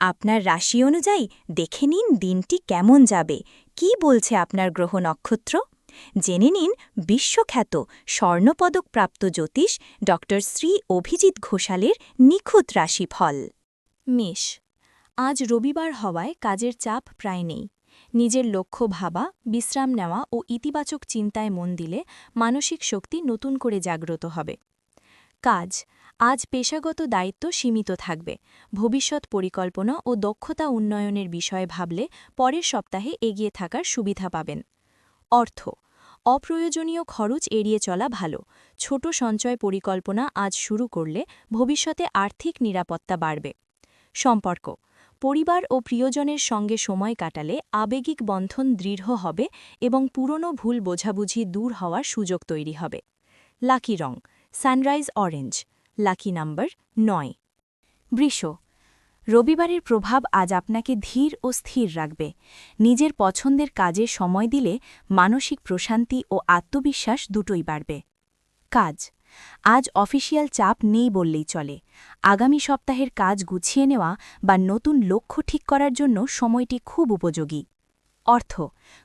আপনার রাশি অনুযায়ী দেখে নিন দিনটি কেমন যাবে। কি বলছে আপনার গ্রহ নক্ষত্র? জেনে নিন বিশ্বখ্যাত স্বর্ণপদকপ্রাপ্ত জ্যোতিষ ড শ্রী অভিজিৎ ঘোষালের নিখুঁত রাশিফল। মেষ, আজ রবিবার হওয়ায় কাজের চাপ প্রায় নেই। নিজের লক্ষ্য ভাবা, বিশ্রাম নেওয়া ও ইতিবাচক চিন্তায় মন দিলে মানসিক শক্তি নতুন করে জাগ্রত হবে। কাজ আজ পেশাগত দায়িত্ব সীমিত থাকবে। ভবিষ্যৎ পরিকল্পনা ও দক্ষতা উন্নয়নের বিষয়ে ভাবলে পরের সপ্তাহে এগিয়ে থাকার সুবিধা পাবেন। অর্থ, অপ্রয়োজনীয় খরচ এড়িয়ে চলা ভালো। ছোট সঞ্চয় পরিকল্পনা আজ শুরু করলে ভবিষ্যতে আর্থিক নিরাপত্তা বাড়বে। সম্পর্ক, পরিবার ও প্রিয়জনের সঙ্গে সময় কাটালে আবেগিক বন্ধন দৃঢ় হবে এবং পুরনো ভুল বোঝাবুঝি দূর হওয়ার সুযোগ তৈরি হবে। লাকি রং, সানরাইজ অরেঞ্জ। লাকি নাম্বার নয়। বৃষ, রবিবারের প্রভাব আজ আপনাকে ধীর ও স্থির রাখবে। নিজের পছন্দের কাজে সময় দিলে মানসিক প্রশান্তি ও আত্মবিশ্বাস দুটোই বাড়বে। কাজ, আজ অফিসিয়াল চাপ নেই বললেই চলে। আগামী সপ্তাহের কাজ গুছিয়ে নেওয়া বা নতুন লক্ষ্য ঠিক করার জন্য সময়টি খুব উপযোগী। অর্থ,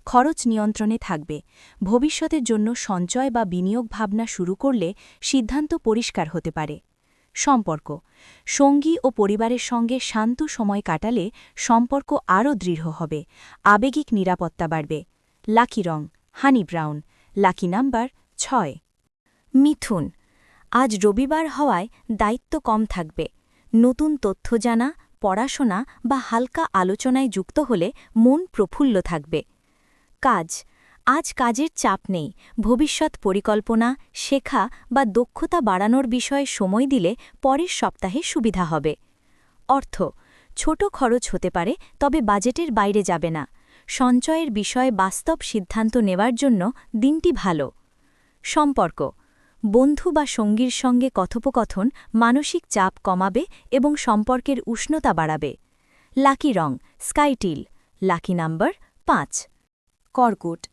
খরচ নিয়ন্ত্রণে থাকবে। ভবিষ্যতের জন্য সঞ্চয় বা বিনিয়োগ ভাবনা শুরু করলে সিদ্ধান্ত পরিষ্কার হতে পারে। সম্পর্ক, সঙ্গী ও পরিবারের সঙ্গে শান্ত সময় কাটালে সম্পর্ক আরও দৃঢ় হবে, আবেগিক নিরাপত্তা বাড়বে। লাকি রং, হানি ব্রাউন, লাকি নাম্বার ছয়। মিথুন, আজ রবিবার হওয়ায় দায়িত্ব কম থাকবে। নতুন তথ্য জানা পড়াশোনা বা হালকা আলোচনায় যুক্ত হলে মন প্রফুল্ল থাকবে। কাজ। আজ কাজের চাপ নেই। ভবিষ্যৎ পরিকল্পনা, শেখা বা দক্ষতা বাড়ানোর বিষয়ে সময় দিলে পরের সপ্তাহে সুবিধা হবে। অর্থ। ছোট খরচ হতে পারে, তবে বাজেটের বাইরে যাবে না। সঞ্চয়ের বিষয়ে বাস্তব সিদ্ধান্ত নেওয়ার জন্য দিনটি ভালো। সম্পর্ক। বন্ধু বা সঙ্গীর সঙ্গে কথোপকথন মানসিক চাপ কমাবে এবং সম্পর্কের উষ্ণতা বাড়াবে। লাকি রং স্কাইটিল লাকি নাম্বার পাঁচ। কর্কট,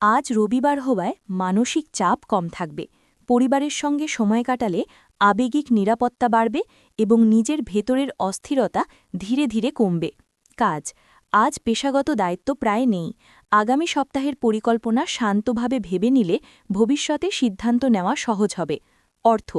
আজ রবিবার হওয়ায় মানসিক চাপ কম থাকবে। পরিবারের সঙ্গে সময় কাটালে আবেগিক নিরাপত্তা বাড়বে এবং নিজের ভেতরের অস্থিরতা ধীরে ধীরে কমবে। কাজ, আজ পেশাগত দায়িত্ব প্রায় নেই। আগামী সপ্তাহের পরিকল্পনা শান্তভাবে ভেবে নিলে ভবিষ্যতে সিদ্ধান্ত নেওয়া সহজ হবে। অর্থ,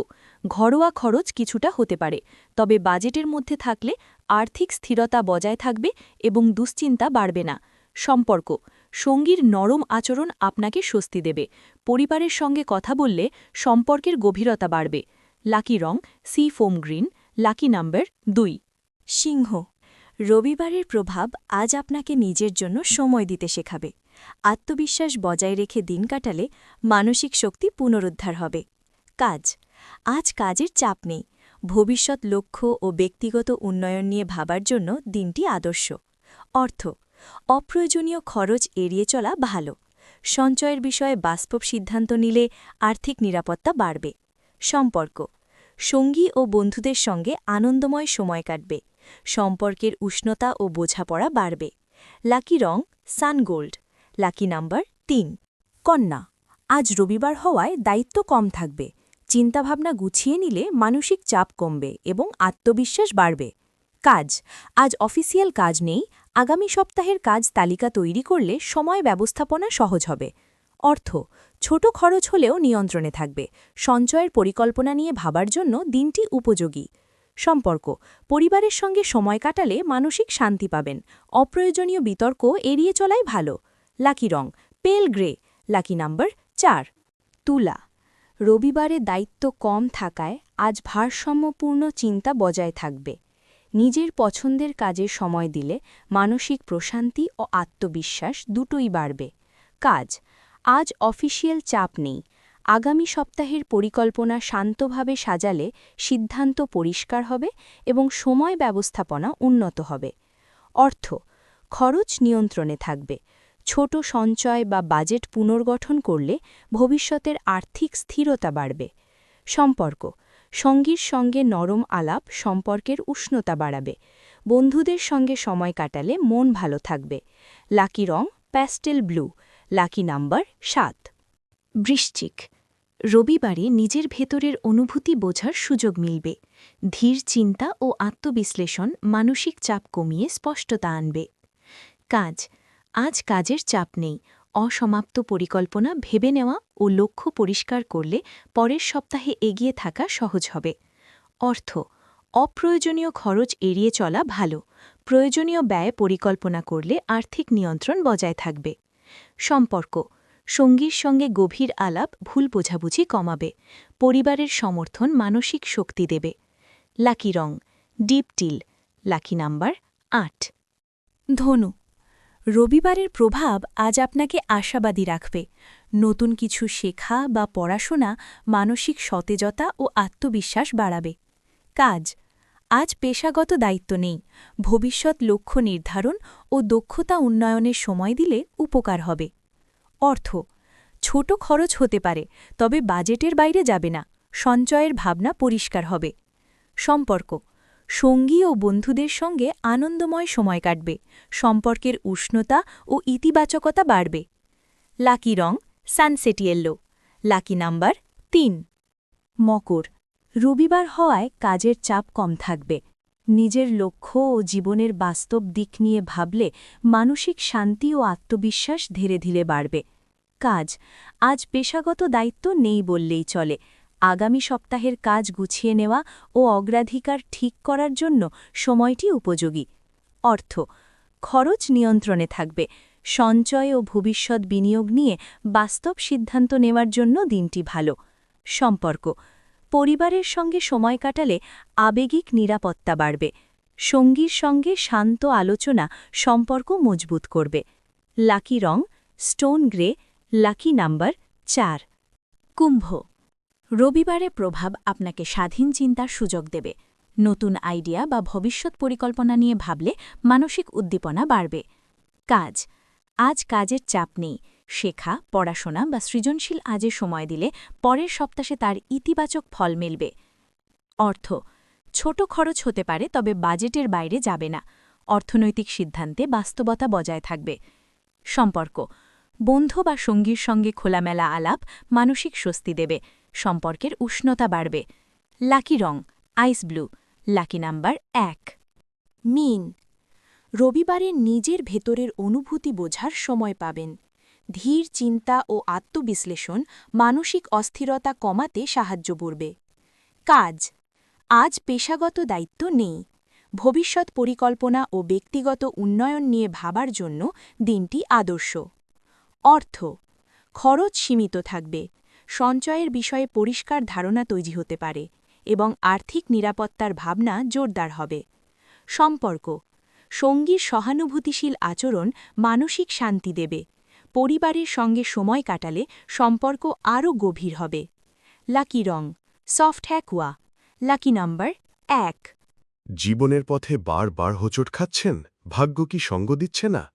ঘরোয়া খরচ কিছুটা হতে পারে, তবে বাজেটের মধ্যে থাকলে আর্থিক স্থিরতা বজায় থাকবে এবং দুশ্চিন্তা বাড়বে না। সম্পর্ক, সঙ্গীর নরম আচরণ আপনাকে স্বস্তি দেবে। পরিবারের সঙ্গে কথা বললে সম্পর্কের গভীরতা বাড়বে। লাকি রং, sea foam green, lucky number দুই। সিংহ রবিবারের প্রভাব আজ আপনাকে নিজের জন্য সময় দিতে শেখাবে। আত্মবিশ্বাস বজায় রেখে দিন কাটালে মানসিক শক্তি পুনরুদ্ধার হবে। কাজ। আজ কাজের চাপ নেই। ভবিষ্যৎ লক্ষ্য ও ব্যক্তিগত উন্নয়ন নিয়ে ভাবার জন্য দিনটি আদর্শ। অর্থ। অপ্রয়োজনীয় খরচ এড়িয়ে চলা ভালো। সঞ্চয়ের বিষয়ে বাস্তব সিদ্ধান্ত নিলে আর্থিক নিরাপত্তা বাড়বে। সম্পর্ক। সঙ্গী ও বন্ধুদের সঙ্গে আনন্দময় সময় কাটবে। সম্পর্কের উষ্ণতা ও বোঝাপড়া বাড়বে। লাকি রং সানগোল্ড লাকি নাম্বার তিন। কন্যা, আজ রবিবার হওয়ায় দায়িত্ব কম থাকবে। চিন্তাভাবনা গুছিয়ে নিলে মানসিক চাপ কমবে এবং আত্মবিশ্বাস বাড়বে। কাজ, আজ অফিসিয়াল কাজ নেই, আগামী সপ্তাহের কাজ তালিকা তৈরি করলে সময় ব্যবস্থাপনা সহজ হবে। অর্থ, ছোট খরচ হলেও নিয়ন্ত্রণে থাকবে। সঞ্চয়ের পরিকল্পনা নিয়ে ভাবার জন্য দিনটি উপযোগী। সম্পর্ক। পরিবারের সঙ্গে সময় কাটালে মানসিক শান্তি পাবেন। অপ্রয়োজনীয় বিতর্ক এড়িয়ে চলাই ভালো। লাকি রং, পেল গ্রে। লাকি নাম্বার চার। তুলা। রবিবারে দায়িত্ব কম থাকায় আজ ভারসাম্যপূর্ণ চিন্তা বজায় থাকবে। নিজের পছন্দের কাজে সময় দিলে মানসিক প্রশান্তি ও আত্মবিশ্বাস দুটোই বাড়বে। কাজ। আজ অফিসিয়াল চাপ নেই। আগামী সপ্তাহের পরিকল্পনা শান্তভাবে সাজালে সিদ্ধান্ত পরিষ্কার হবে এবং সময় ব্যবস্থাপনা উন্নত হবে। অর্থ, খরচ নিয়ন্ত্রণে থাকবে। ছোট সঞ্চয় বা বাজেট পুনর্গঠন করলে ভবিষ্যতের আর্থিক স্থিরতা বাড়বে। সম্পর্ক, সঙ্গীর সঙ্গে নরম আলাপ সম্পর্কের উষ্ণতা বাড়াবে। বন্ধুদের সঙ্গে সময় কাটালে মন ভালো থাকবে। লাকি রং, প্যাস্টেল ব্লু, লাকি নাম্বার সাত। বৃশ্চিক রবিবারে নিজের ভেতরের অনুভূতি বোঝার সুযোগ মিলবে। ধীর চিন্তা ও আত্মবিশ্লেষণ মানসিক চাপ কমিয়ে স্পষ্টতা আনবে। কাজ। আজ কাজের চাপ নেই। অসমাপ্ত পরিকল্পনা ভেবে নেওয়া ও লক্ষ্য পরিষ্কার করলে পরের সপ্তাহে এগিয়ে থাকা সহজ হবে। অর্থ। অপ্রয়োজনীয় খরচ এড়িয়ে চলা ভালো। প্রয়োজনীয় ব্যয় পরিকল্পনা করলে আর্থিক নিয়ন্ত্রণ বজায় থাকবে। সম্পর্ক। সঙ্গীর সঙ্গে গভীর আলাপ ভুল বোঝাবুঝি কমাবে, পরিবারের সমর্থন মানসিক শক্তি দেবে। লাকি রং, ডিপ টিল, লাকি নাম্বার আট। ধনু, রবিবারের প্রভাব আজ আপনাকে আশাবাদী রাখবে। নতুন কিছু শেখা বা পড়াশোনা মানসিক সতেজতা ও আত্মবিশ্বাস বাড়াবে। কাজ, আজ পেশাগত দায়িত্ব নেই। ভবিষ্যৎ লক্ষ্য নির্ধারণ ও দক্ষতা উন্নয়নের সময় দিলে উপকার হবে। অর্থ। ছোট খরচ হতে পারে, তবে বাজেটের বাইরে যাবে না, সঞ্চয়ের ভাবনা পরিষ্কার হবে। সম্পর্ক। সঙ্গী ও বন্ধুদের সঙ্গে আনন্দময় সময় কাটবে, সম্পর্কের উষ্ণতা ও ইতিবাচকতা বাড়বে। লাকি রং, সানসেট লাকি নাম্বার তিন। মকর। রবিবার হওয়ায় কাজের চাপ কম থাকবে। নিজের লক্ষ্য ও জীবনের বাস্তব দিক নিয়ে ভাবলে মানসিক শান্তি ও আত্মবিশ্বাস ধীরে ধীরে বাড়বে। কাজ। আজ পেশাগত দায়িত্ব নেই বললেই চলে। আগামী সপ্তাহের কাজ গুছিয়ে নেওয়া ও অগ্রাধিকার ঠিক করার জন্য সময়টি উপযোগী। অর্থ, খরচ নিয়ন্ত্রণে থাকবে। সঞ্চয় ও ভবিষ্যৎ বিনিয়োগ নিয়ে বাস্তব সিদ্ধান্ত নেওয়ার জন্য দিনটি ভালো। সম্পর্ক, পরিবারের সঙ্গে সময় কাটালে আবেগিক নিরাপত্তা বাড়বে। সঙ্গীর সঙ্গে শান্ত আলোচনা সম্পর্ক মজবুত করবে। লাকি রং, স্টোন গ্রে লাকি নাম্বার চার। কুম্ভ। রবিবারে প্রভাব আপনাকে স্বাধীন চিন্তার সুযোগ দেবে। নতুন আইডিয়া বা ভবিষ্যৎ পরিকল্পনা নিয়ে ভাবলে মানসিক উদ্দীপনা বাড়বে। কাজ। আজ কাজের চাপ নেই। শেখা, পড়াশোনা বা সৃজনশীল আজে সময় দিলে পরের সপ্তাহে তার ইতিবাচক ফল মিলবে। অর্থ। ছোট খরচ হতে পারে, তবে বাজেটের বাইরে যাবে না। অর্থনৈতিক সিদ্ধান্তে বাস্তবতা বজায় থাকবে। সম্পর্ক। বন্ধু বা সঙ্গীর সঙ্গে খোলামেলা আলাপ মানসিক স্বস্তি দেবে, সম্পর্কের উষ্ণতা বাড়বে। লাকি রং, আইস ব্লু, লাকি নাম্বার এক। মিন, রবিবারে নিজের ভেতরের অনুভূতি বোঝার সময় পাবেন। ধীর চিন্তা ও আত্মবিশ্লেষণ মানসিক অস্থিরতা কমাতে সাহায্য করবে। কাজ, আজ পেশাগত দায়িত্ব নেই। ভবিষ্যৎ পরিকল্পনা ও ব্যক্তিগত উন্নয়ন নিয়ে ভাবার জন্য দিনটি আদর্শ। অর্থ, খরচ সীমিত থাকবে। সঞ্চয়ের বিষয়ে পরিষ্কার ধারণা তৈরি হতে পারে এবং আর্থিক নিরাপত্তার ভাবনা জোরদার হবে। সম্পর্ক, সঙ্গীর সহানুভূতিশীল আচরণ মানসিক শান্তি দেবে। পরিবারের সঙ্গে সময় কাটালে সম্পর্ক আরও গভীর হবে। লাকি রং, সফট হ্যাকুয়া। লাকি নাম্বার এক। জীবনের পথে বারবার হোঁচট খাচ্ছেন? ভাগ্য কি সঙ্গ দিচ্ছে না?